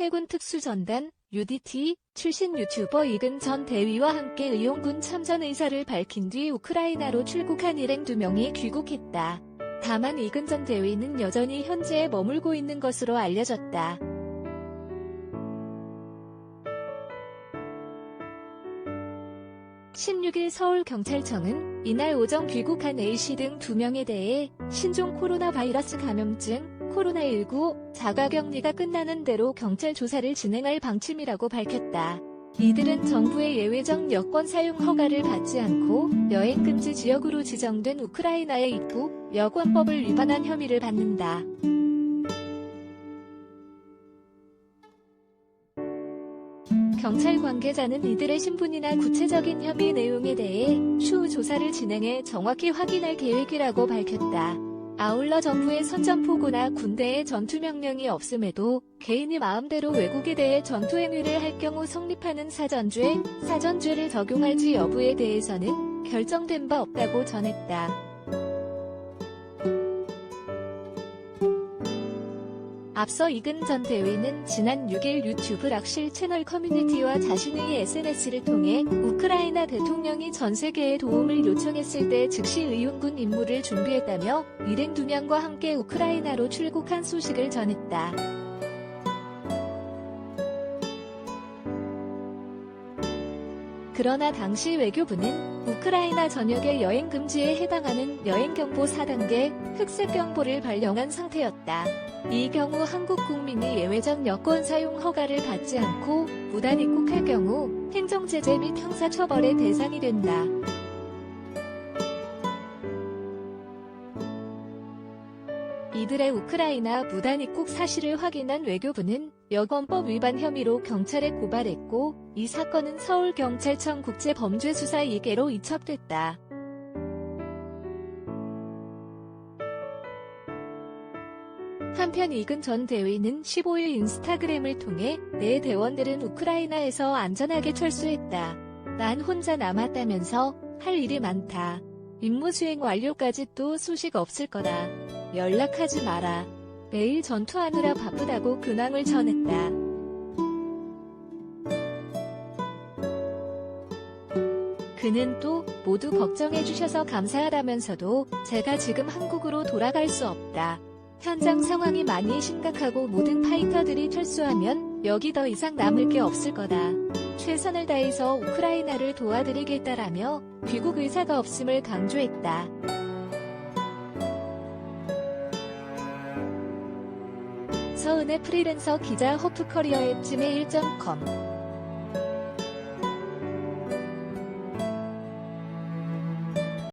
해군 특수전단 UDT 출신 유튜버 이근 전 대위와 함께 의용군 참전 의사를 밝힌 뒤 우크라이나로 출국한 일행 두 명이 귀국했다. 다만 이근 전 대위는 여전히 현지에 머물고 있는 것으로 알려졌다. (16일) 서울경찰청은 이날 오전 귀국한 A씨 등두 명에 대해 신종 코로나 바이러스 감염증 코로나19 자가격리가 끝나는 대로 경찰 조사를 진행할 방침이라고 밝혔다. 이들은 정부의 예외적 여권 사용 허가를 받지 않고 여행 금지 지역으로 지정된 우크라이나에 입국, 여권법을 위반한 혐의를 받는다. 경찰 관계자는 이들의 신분이나 구체적인 혐의 내용에 대해 추후 조사를 진행해 정확히 확인할 계획이라고 밝혔다. 아울러 정부의 선전포고나 군대의 전투명령이 없음에도 개인이 마음대로 외국에 대해 전투행위를 할 경우 성립하는 사전죄, 사전죄를 적용할지 여부에 대해서는 결정된 바 없다고 전했다. 앞서 이근 전 대위는 지난 6일 유튜브 락실 채널 커뮤니티와 자신의 SNS를 통해 우크라이나 대통령이 전 세계에 도움을 요청했을 때 즉시 의용군 임무를 준비했다며 일행 두 명과 함께 우크라이나로 출국한 소식을 전했다. 그러나 당시 외교부는 우크라이나 전역의 여행 금지에 해당하는 여행 경보 4단계 흑색 경보를 발령한 상태였다. 이 경우 한국 국민이 예외적 여권 사용 허가를 받지 않고 무단 입국할 경우 행정제재 및 형사처벌의 대상이 된다. 이들의 우크라이나 무단 입국 사실을 확인한 외교부는 여권법 위반 혐의로 경찰에 고발했고 이 사건은 서울경찰청 국제범죄수사 2개로 이첩됐다. 한편 이근 전 대위는 15일 인스타그램을 통해 내 대원들은 우크라이나에서 안전하게 철수했다. 난 혼자 남았다면서 할 일이 많다. 임무 수행 완료까지 또 소식 없을 거다. 연락하지 마라. 매일 전투하느라 바쁘다고 근황을 전했다. 그는 또 모두 걱정해주셔서 감사하다면서도 제가 지금 한국으로 돌아갈 수 없다. 현장 상황이 많이 심각하고 모든 파이터들이 철수하면 여기 더 이상 남을 게 없을 거다. 최선을 다해서 우크라이나를 도와드리겠다라며 귀국 의사가 없음을 강조했다. 서은의 프리랜서 기자 허프커리어의 찜의 1.com